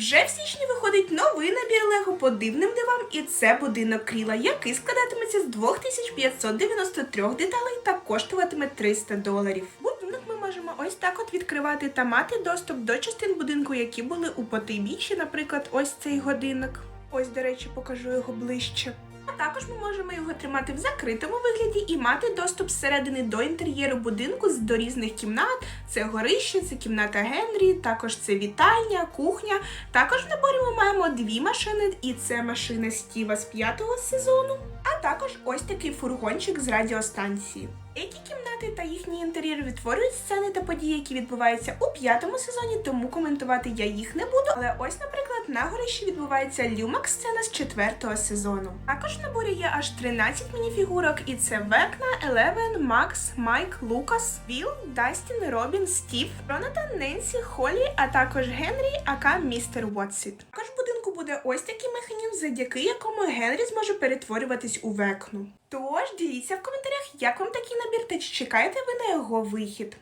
Вже в січні виходить новий набір Лего по дивним дивам, і це будинок Кріла, який складатиметься з 2593 деталей та коштуватиме 300 доларів. Будинок ми можемо ось так от відкривати та мати доступ до частин будинку, які були у потайбіччі, наприклад, ось цей годинник. Ось, до речі, покажу його ближче. А також ми можемо його тримати в закритому вигляді і мати доступ зсередини до інтер'єру будинку з до різних кімнат. Це горище, це кімната Генрі, також це вітальня, кухня. Також в наборі ми маємо дві машини, і це машина Стіва з п'ятого сезону, а також ось такий фургончик з радіостанції. Які кімнати та їхній інтер'єр відтворюють сцени та події, які відбуваються у п'ятому сезоні, тому коментувати я їх не буду. Але ось, наприклад, на горищі відбувається люмакс сцена з четвертого сезону. Також в наборі є аж 13 мініфігурок, і це Векна, Елевен, Макс, Майк, Лукас, Віл, Дастін, Робін, Стів, Ронатан, Ненсі, Холлі, а також Генрі, ака Містер Вотсіт. Також в будинку буде ось такий механізм, завдяки якому Генрі зможе перетворюватись у векну. Тож діліться в коментарях, як вам такий набір та чи чекаєте ви на його вихід.